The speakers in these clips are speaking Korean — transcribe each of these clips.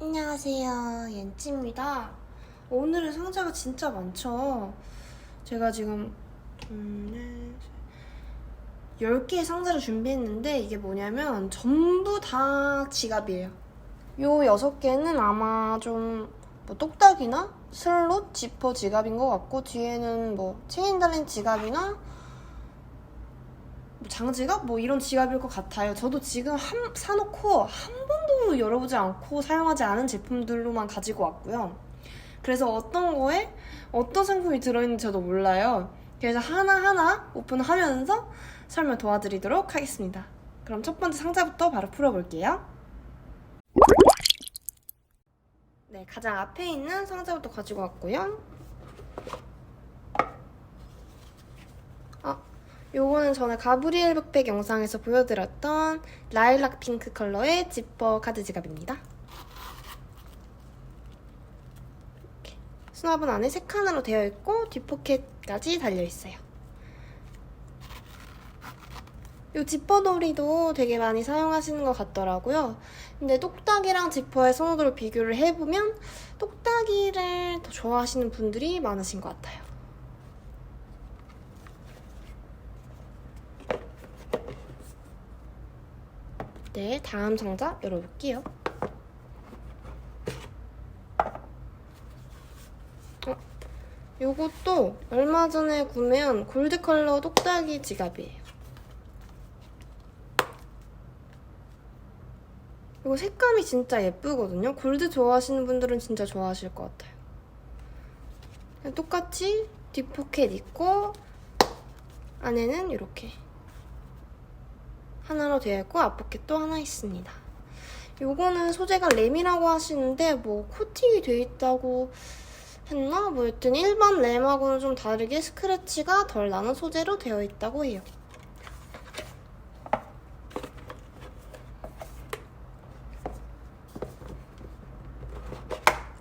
안녕하세요. 옌찌입니다. 오늘은 상자가 진짜 많죠? 제가 지금, 음, 10개의 상자를 준비했는데 이게 뭐냐면 전부 다 지갑이에요. 요 6개는 아마 좀 뭐 똑딱이나 슬롯, 지퍼 지갑인 것 같고 뒤에는 뭐 체인 달린 지갑이나 뭐 장지갑? 뭐 이런 지갑일 것 같아요. 저도 지금 한, 사놓고 한 번도 열어보지 않고 사용하지 않은 제품들로만 가지고 왔고요. 그래서 어떤 거에 어떤 상품이 들어있는지 저도 몰라요. 그래서 하나하나 오픈하면서 설명 도와드리도록 하겠습니다. 그럼 첫 번째 상자부터 바로 풀어볼게요. 네, 가장 앞에 있는 상자부터 가지고 왔고요. 아, 요거는 전에 가브리엘 북백 영상에서 보여드렸던 라일락 핑크 컬러의 지퍼 카드 지갑입니다. 수납은 안에 세 칸으로 되어 있고 뒷포켓까지 달려 있어요. 이 지퍼돌이도 되게 많이 사용하시는 것 같더라고요. 근데 똑딱이랑 지퍼의 선호도를 비교를 해보면 똑딱이를 더 좋아하시는 분들이 많으신 것 같아요. 네, 다음 상자 열어볼게요. 어, 요것도 얼마 전에 구매한 골드 컬러 똑딱이 지갑이에요. 이거 색감이 진짜 예쁘거든요. 골드 좋아하시는 분들은 진짜 좋아하실 것 같아요. 똑같이 뒷포켓 있고 안에는 이렇게 하나로 되어 있고 앞포켓도 하나 있습니다. 요거는 소재가 램이라고 하시는데 뭐 코팅이 되어 있다고 했나? 뭐 여튼 일반 램하고는 좀 다르게 스크래치가 덜 나는 소재로 되어 있다고 해요.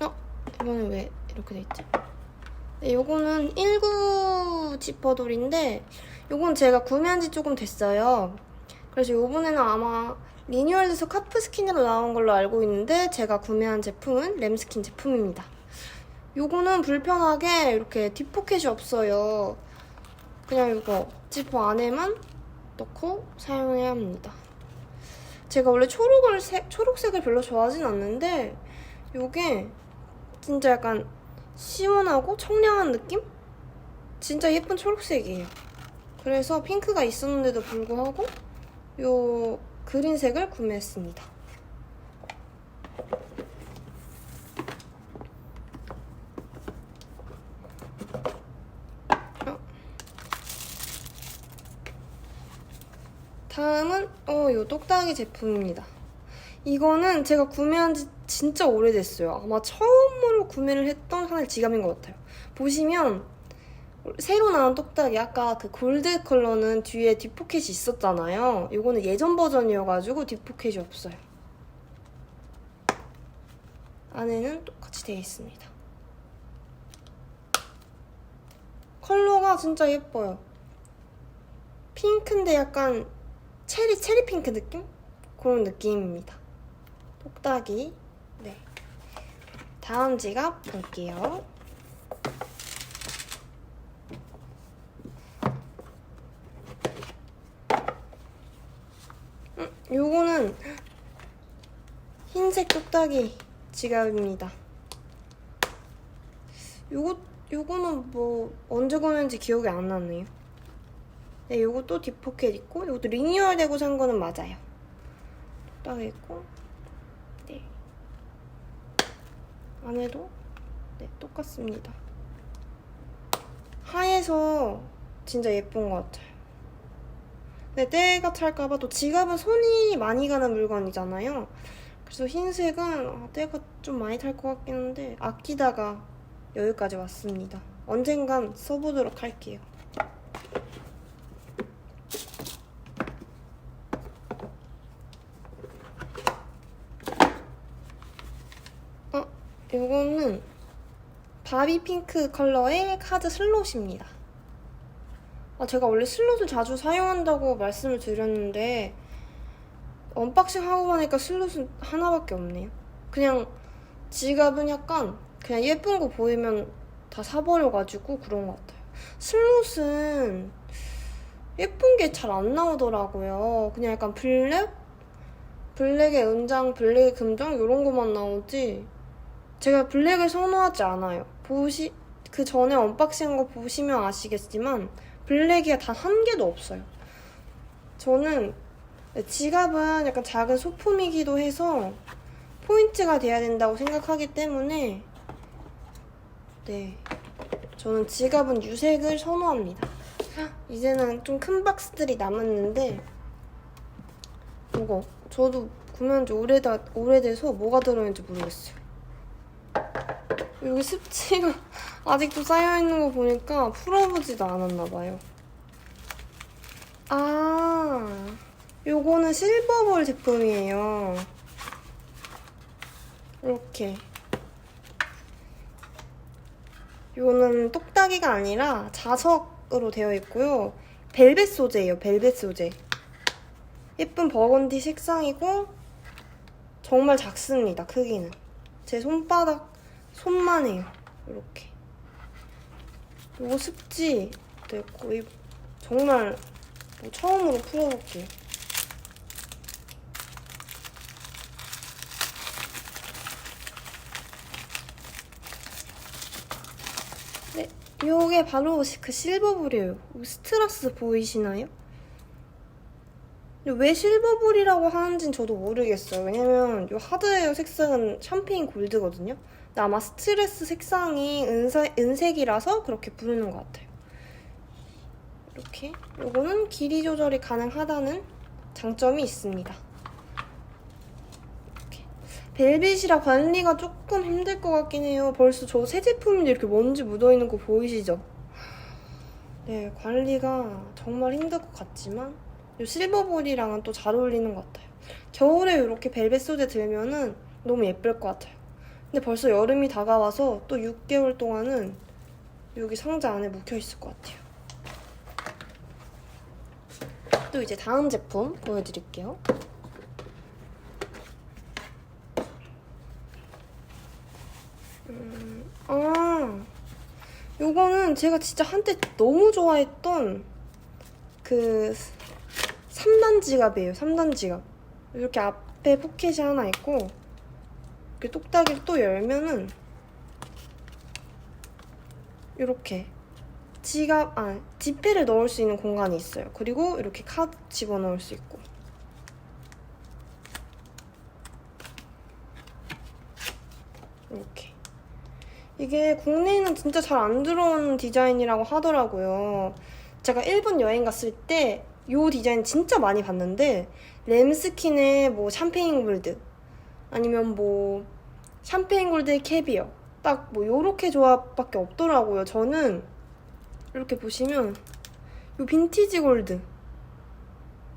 어? 이거는 왜 이렇게 돼 있지? 네, 요거는 19 지퍼돌인데 요건 제가 구매한 지 조금 됐어요. 그래서 요번에는 아마 리뉴얼돼서 카프 스킨으로 나온 걸로 알고 있는데 제가 구매한 제품은 램스킨 제품입니다. 요거는 불편하게 이렇게 뒷포켓이 없어요. 그냥 이거 지퍼 안에만 넣고 사용해야 합니다. 제가 원래 초록을 색, 초록색을 별로 좋아하진 않는데 요게 진짜 약간 시원하고 청량한 느낌? 진짜 예쁜 초록색이에요. 그래서 핑크가 있었는데도 불구하고 요 그린색을 구매했습니다. 어. 다음은 어, 요 똑딱이 제품입니다. 이거는 제가 구매한 지 진짜 오래됐어요. 아마 처음으로 구매를 했던 하나의 지갑인 것 같아요. 보시면 새로 나온 똑딱이 아까 그 골드 컬러는 뒤에 뒷포켓이 있었잖아요. 이거는 예전 버전이어가지고 뒷포켓이 없어요. 안에는 똑같이 되어 있습니다. 컬러가 진짜 예뻐요. 핑크인데 약간 체리 체리 핑크 느낌? 그런 느낌입니다. 똑딱이. 네. 다음 지갑 볼게요. 음, 요거는 흰색 똑딱이 지갑입니다. 요거 요거는 뭐 언제 구매했는지 기억이 안 나네요. 네, 요것도 뒷포켓 있고 요것도 리뉴얼 되고 산 거는 맞아요. 똑딱이 있고 네. 안에도 네, 똑같습니다. 하얘서 진짜 예쁜 것 같아요. 네, 때가 찰까봐 또 지갑은 손이 많이 가는 물건이잖아요. 그래서 흰색은 아, 때가 좀 많이 탈 것 같긴 한데 아끼다가 여기까지 왔습니다. 언젠간 써보도록 할게요. 어, 이거는 바비 핑크 컬러의 카드 슬롯입니다. 아, 제가 원래 슬롯을 자주 사용한다고 말씀을 드렸는데 언박싱 하고 보니까 슬롯은 하나밖에 없네요. 그냥 지갑은 약간 그냥 예쁜 거 보이면 다 사버려가지고 그런 것 같아요. 슬롯은 예쁜 게 잘 안 나오더라고요. 그냥 약간 블랙? 블랙의 은장, 블랙의 금장 이런 것만 나오지. 제가 블랙을 선호하지 않아요. 보시 그 전에 언박싱한 거 보시면 아시겠지만 블랙이 단 한 개도 없어요. 저는 지갑은 약간 작은 소품이기도 해서 포인트가 돼야 된다고 생각하기 때문에 네 저는 지갑은 유색을 선호합니다. 이제는 좀 큰 박스들이 남았는데 이거 저도 구매한 지 오래다, 오래돼서 뭐가 들어있는지 모르겠어요. 여기 습지가 아직도 쌓여있는 거 보니까 풀어보지도 않았나 봐요. 아, 요거는 실버볼 제품이에요. 이렇게. 요거는 똑딱이가 아니라 자석으로 되어 있고요. 벨벳 소재예요, 벨벳 소재. 예쁜 버건디 색상이고 정말 작습니다, 크기는. 제 손바닥, 손만 해요. 이렇게. 요거 습지 됐고, 이 정말 뭐 처음으로 풀어볼게요. 네, 요게 바로 그 실버볼이에요. 스트라스 보이시나요? 왜 실버볼이라고 하는지는 저도 모르겠어요. 왜냐면 이 하드웨어 색상은 샴페인 골드거든요. 근데 아마 스트레스 색상이 은사, 은색이라서 그렇게 부르는 것 같아요. 이렇게 요거는 길이 조절이 가능하다는 장점이 있습니다. 벨벳이라 관리가 조금 힘들 것 같긴 해요. 벌써 저 새 제품인데 이렇게 먼지 묻어있는 거 보이시죠? 네, 관리가 정말 힘들 것 같지만 이 실버볼이랑은 또 잘 어울리는 것 같아요. 겨울에 이렇게 벨벳 소재 들면은 너무 예쁠 것 같아요. 근데 벌써 여름이 다가와서 또 6개월 동안은 여기 상자 안에 묵혀 있을 것 같아요. 또 이제 다음 제품 보여드릴게요. 음, 아, 요거는 제가 진짜 한때 너무 좋아했던 그 3단 지갑이에요. 3단 지갑. 이렇게 앞에 포켓이 하나 있고 이렇게 똑딱이를 또 열면은 이렇게 지갑, 아, 지폐를 넣을 수 있는 공간이 있어요. 그리고 이렇게 카드 집어넣을 수 있고. 이렇게. 이게 국내에는 진짜 잘 안 들어오는 디자인이라고 하더라고요. 제가 일본 여행 갔을 때 이 디자인 진짜 많이 봤는데 램스킨의 뭐 샴페인 골드 아니면 뭐 샴페인 골드의 캐비어 딱 뭐 요렇게 조합밖에 없더라고요. 저는 이렇게 보시면 요 빈티지 골드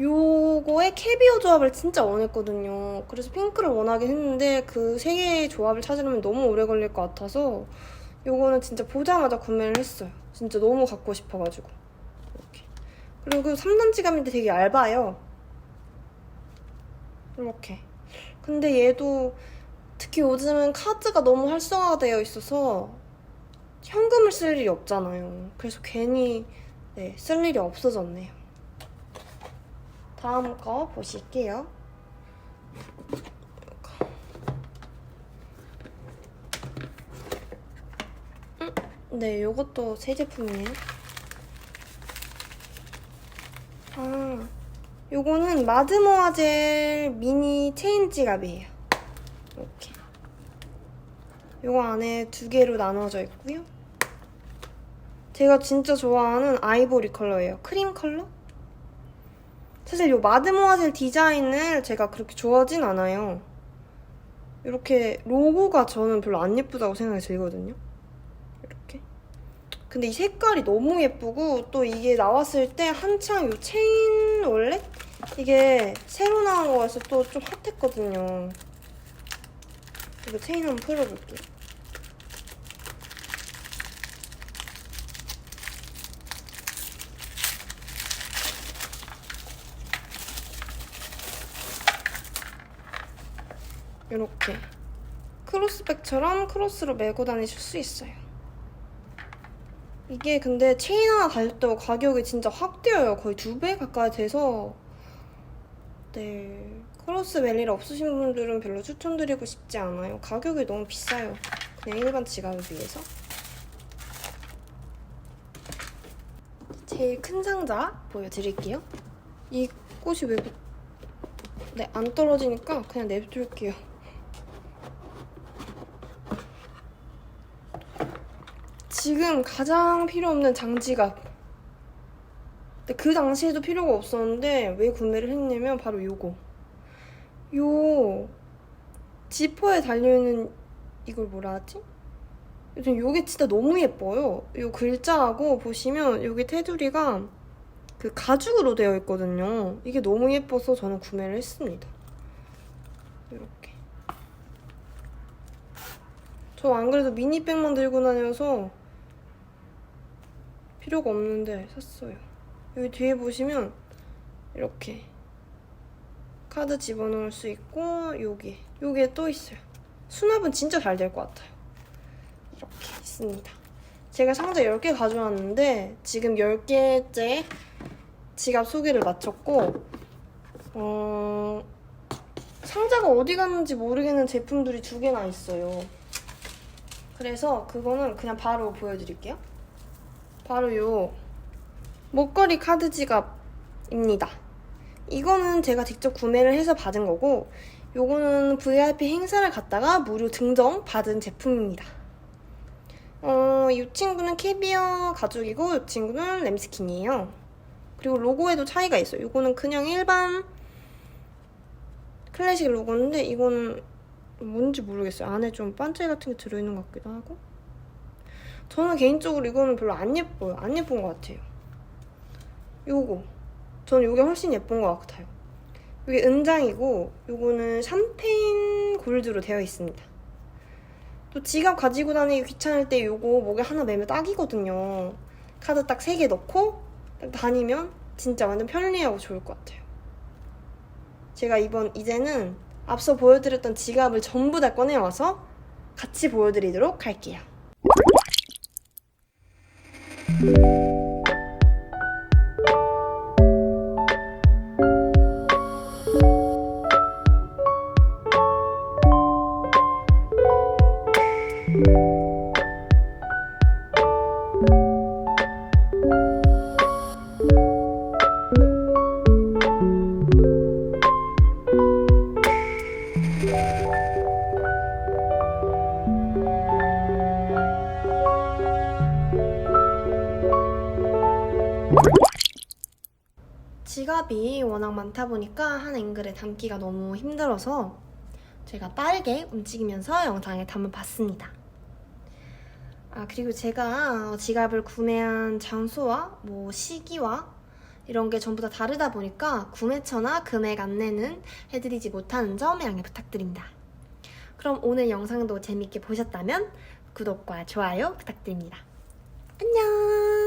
요거의 캐비어 조합을 진짜 원했거든요. 그래서 핑크를 원하긴 했는데 그 세 개의 조합을 찾으려면 너무 오래 걸릴 것 같아서 요거는 진짜 보자마자 구매를 했어요. 진짜 너무 갖고 싶어가지고. 이렇게. 그리고 3단 지갑인데 되게 얇아요. 이렇게. 근데 얘도 특히 요즘은 카드가 너무 활성화되어 있어서 현금을 쓸 일이 없잖아요. 그래서 괜히 네, 쓸 일이 없어졌네요. 다음 거 보실게요. 음, 네, 요것도 새 제품이에요. 아, 요거는 마드모아젤 미니 체인 지갑이에요. 이렇게. 요거 안에 두 개로 나눠져 있고요. 제가 진짜 좋아하는 아이보리 컬러예요. 크림 컬러? 사실 요 마드모아젤 디자인을 제가 그렇게 좋아하진 않아요. 이렇게 로고가 저는 별로 안 예쁘다고 생각이 들거든요. 이렇게. 근데 이 색깔이 너무 예쁘고 또 이게 나왔을 때 한창 요 체인 원래 이게 새로 나온 거여서 또 좀 핫했거든요. 이거 체인 한번 풀어볼게요. 이렇게 크로스백처럼 크로스로 메고 다니실 수 있어요. 이게 근데 체인 하나 달렸다고 가격이 진짜 확 뛰어요. 거의 두 배 가까이 돼서 네 크로스 벨리를 없으신 분들은 별로 추천드리고 싶지 않아요. 가격이 너무 비싸요. 그냥 일반 지갑에 비해서. 제일 큰 상자 보여드릴게요. 이 꽃이 왜 네, 안 떨어지니까 그냥 냅둘게요. 지금 가장 필요 없는 장지갑. 근데 그 당시에도 필요가 없었는데 왜 구매를 했냐면 바로 요거. 요 지퍼에 달려있는 이걸 뭐라 하지? 요즘 요게 진짜 너무 예뻐요. 요 글자하고 보시면 여기 테두리가 그 가죽으로 되어 있거든요. 이게 너무 예뻐서 저는 구매를 했습니다. 이렇게. 저 안 그래도 미니백만 들고 다녀서 필요가 없는데 샀어요. 여기 뒤에 보시면 이렇게 카드 집어넣을 수 있고 여기 여기에 또 있어요. 수납은 진짜 잘 될 것 같아요. 이렇게 있습니다. 제가 상자 10개 가져왔는데 지금 10개째 지갑 소개를 마쳤고 어, 상자가 어디 갔는지 모르겠는 제품들이 두 개나 있어요. 그래서 그거는 그냥 바로 보여드릴게요. 바로 요 목걸이 카드 지갑입니다. 이거는 제가 직접 구매를 해서 받은 거고 요거는 VIP 행사를 갔다가 무료 증정 받은 제품입니다. 어, 이 친구는 캐비어 가죽이고 이 친구는 램스킨이에요. 그리고 로고에도 차이가 있어요. 이거는 그냥 일반 클래식 로고인데 이거는 뭔지 모르겠어요. 안에 좀 반짝이 같은 게 들어있는 것 같기도 하고. 저는 개인적으로 이거는 별로 안 예뻐요. 안 예쁜 것 같아요. 요거. 저는 요게 훨씬 예쁜 것 같아요. 이게 은장이고 요거는 샴페인 골드로 되어 있습니다. 또 지갑 가지고 다니기 귀찮을 때 요거 목에 하나 매면 딱이거든요. 카드 딱 3개 넣고 딱 다니면 진짜 완전 편리하고 좋을 것 같아요. 제가 이번 이제는 앞서 보여드렸던 지갑을 전부 다 꺼내와서 같이 보여드리도록 할게요. 지갑 많다 보니까 한 앵글에 담기가 너무 힘들어서 제가 빠르게 움직이면서 영상에 담아봤습니다. 아, 그리고 제가 지갑을 구매한 장소와 뭐 시기와 이런 게 전부 다 다르다 보니까 구매처나 금액 안내는 해드리지 못하는 점 양해 부탁드립니다. 그럼 오늘 영상도 재밌게 보셨다면 구독과 좋아요 부탁드립니다. 안녕!